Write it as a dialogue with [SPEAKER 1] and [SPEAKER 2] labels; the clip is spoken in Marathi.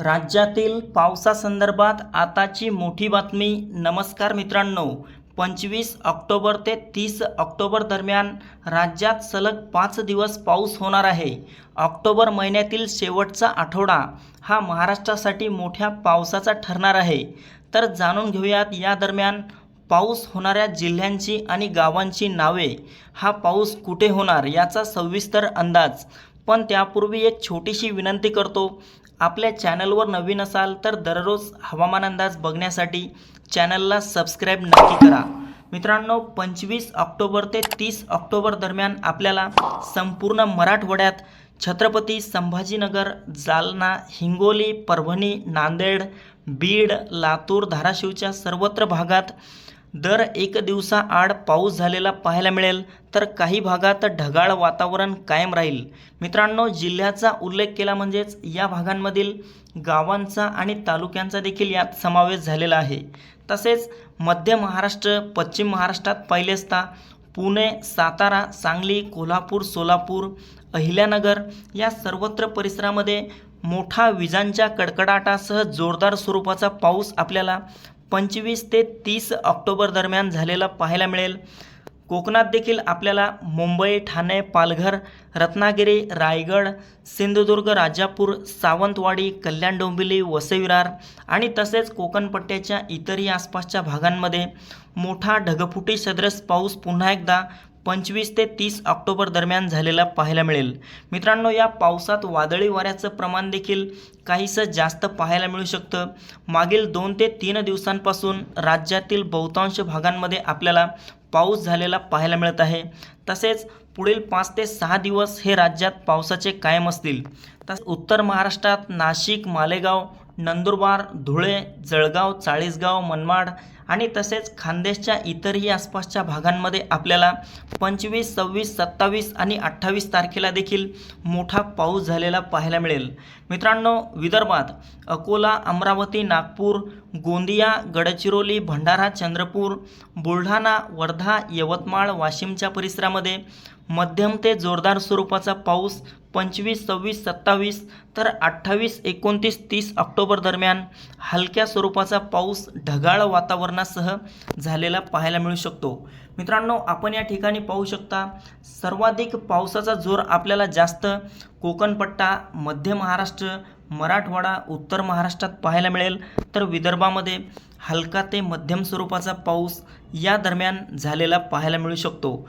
[SPEAKER 1] राज्यातील पावसासंदर्भात आताची मोठी बातमी. नमस्कार मित्रांनो. पंचवीस ऑक्टोबर ते तीस ऑक्टोबर दरम्यान राज्यात सलग पाच दिवस पाऊस होणार आहे. ऑक्टोबर महिन्यातील शेवटचा आठवडा हा महाराष्ट्रासाठी मोठ्या पावसाचा ठरणार आहे. तर जाणून घेऊयात या दरम्यान पाऊस होणाऱ्या जिल्ह्यांची आणि गावांची नावे. हा पाऊस कुठे होणार याचा सविस्तर अंदाज. पण त्यापूर्वी एक छोटीशी विनंती करतो आपल्या चॅनलवर नवीन असाल तर दररोज हवामान अंदाज बघण्यासाठी चॅनलला सबस्क्राईब नक्की करा. मित्रांनो पंचवीस ऑक्टोबर ते तीस ऑक्टोबर दरम्यान आपल्याला संपूर्ण मराठवाड्यात छत्रपती संभाजीनगर जालना हिंगोली परभणी नांदेड बीड लातूर धाराशिवच्या सर्वत्र भागात दर एक दिवसाआड पाऊस झालेला पाहायला मिळेल तर काही भागात ढगाळ वातावरण कायम राहील. मित्रांनो जिल्ह्याचा उल्लेख केला म्हणजेच या भागांमधील गावांचा आणि तालुक्यांचा देखील यात समावेश झालेला आहे. तसेच मध्य महाराष्ट्र पश्चिम महाराष्ट्रात पाहिले असता पुणे सातारा सांगली कोल्हापूर सोलापूर अहिल्यानगर या सर्वत्र परिसरामध्ये मोठा विजांच्या कडकडाटासह जोरदार स्वरूपाचा पाऊस आपल्याला पंचवीस ते तीस ऑक्टोबर दरम्यान झालेला पाहायला मिळेल. कोकणात देखील आपल्याला मुंबई ठाणे पालघर रत्नागिरी रायगड सिंधुदुर्ग राजापूर सावंतवाडी कल्याण डोंबिवली वसईविरार आणि तसेच कोकणपट्ट्याच्या इतरही आसपासच्या भागांमध्ये मोठा ढगफुटी सदृश पाऊस पुन्हा एकदा पंचवीस ते तीस ऑक्टोबर दरम्यान झालेला पाहायला मिळेल. मित्रांनो या पावसात वादळी वाऱ्याचं प्रमाण देखील काहीसं जास्त पाहायला मिळू शकतं. मागील दोन ते तीन दिवसांपासून राज्यातील बहुतांश भागांमध्ये आपल्याला पाऊस झालेला पाहायला मिळत आहे. तसेच पुढील पाच ते सहा दिवस हे राज्यात पावसाचे कायम असतील. तस उत्तर महाराष्ट्रात नाशिक मालेगाव नंदुरबार धुळे जळगाव चाळीसगाव मनमाड आणि तसेच खानदेशच्या इतरही आसपासच्या भागांमध्ये आपल्याला पंचवीस सव्वीस सत्तावीस आणि अठ्ठावीस तारखेला देखील मोठा पाऊस झालेला पाहायला मिळेल. मित्रांनो विदर्भात अकोला अमरावती नागपूर गोंदिया गडचिरोली भंडारा चंद्रपूर बुलढाणा वर्धा यवतमाळ वाशिमच्या परिसरामध्ये मध्यम ते जोरदार स्वरूपाचा पाऊस पंचवीस सव्वीस सत्तावीस तर अठ्ठावीस एकोणतीस तीस ऑक्टोबर दरम्यान हलक्या स्वरूपाचा पाऊस ढगाळ वातावरणासह झालेला पाहायला मिळू शकतो. मित्रांनो आपण या ठिकाणी पाहू शकता सर्वाधिक पावसाचा जोर आपल्याला जास्त कोकणपट्टा मध्य महाराष्ट्र मराठवाडा उत्तर महाराष्ट्रात पाहायला मिळेल. तर विदर्भामध्ये हलका ते मध्यम स्वरूपाचा पाऊस या दरम्यान झालेला पाहायला मिळू शकतो.